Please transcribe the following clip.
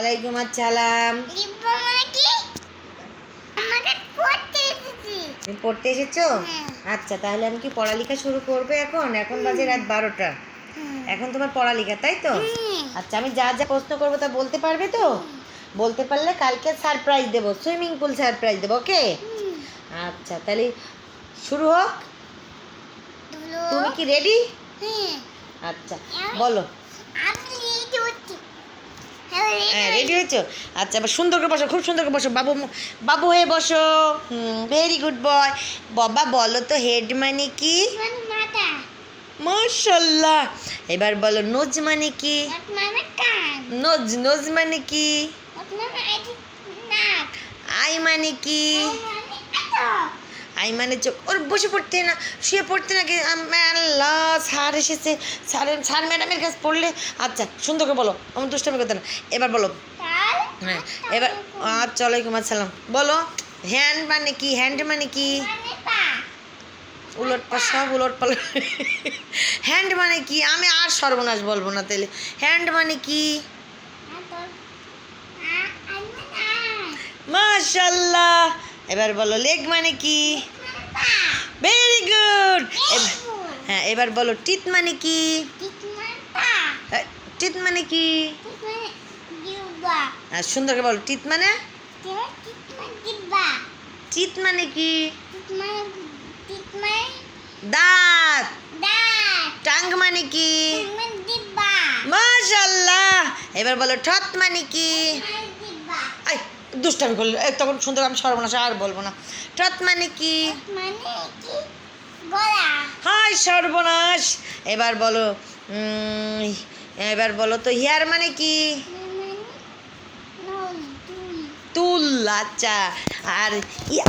ওয়ালাইকুম আসসালাম। মানে পড়তে তুমি পড়তে এসেছ? হ্যাঁ। আচ্ছা তাহলে আমি কি পড়ালেখা শুরু করব এখন? এখন বাজে রাত বারোটা। এখন তোমার পড়ালেখা তাই তো? আচ্ছা আমি যা যা প্রশ্ন করব তা বলতে পারবে তো? বলতে পারলে কালকে সারপ্রাইজ দেবো সুইমিং পুল সারপ্রাইজ দেবো ওকে আচ্ছা তাহলে শুরু হোক। তুমি কি রেডি হ্যাঁ। আচ্ছা বলো। আমি রেডি হ্যাঁ হ্যাঁ হয়েছো? আচ্ছা এবার সুন্দর করে বসো খুব সুন্দর করে বসো। বাবু বাবু হয়ে বসো। ভেরি গুড বয় বাবা বলো তো হেড মানে কি? মানে মাশাল্লাহ এবার বলো নোজ মানে কি? হাত মানে নোজ নোজ মানে কি? হাত মানে আই মানে কি? হাত মানে আই মানে চোখ ওর বসে পড়তে না শুয়ে পড়তে না আল্লাহ স্যার এসেছে। স্যারের স্যার ম্যাডামের কাছে পড়লে আচ্ছা সুন্দর করে বলো আমার দুষ্টামি করতে না। এবার বলো। হ্যাঁ এবার আচ্ছা ওয়ালাইকুম আসসালাম। বলো হ্যান্ড মানে কি হ্যান্ড মানে কি? মানে উলট সব উলট পাল হ্যান্ড মানে কি? আমি আর সর্বনাশ বলব না তাহলে। হ্যান্ড মানে কি? আর তোর আ আমি না মাশাল্লাহ। এবার বলো, লেগ মানে কি? ভেরি গুড হ্যাঁ এবার বলো, টিথ মানে কি? মানে টিথ মানে কি? হ্যাঁ সুন্দর করে বলো, টিথ মানে? ঠিক মানে কি? দাঁত! টাং মানে কি? মাশাল্লাহ! এবার বলো, ঠত মানে কি? দুষ্টামি করল। তখন সুন্দর আমি সর্বনাশ আর বলব না। ট্রত মানে কি? হাই সর্বনাশ। এবার বলো এবার বলো তো হিয়ার মানে কি? মানে তুল আচ্ছা। আর ইয়া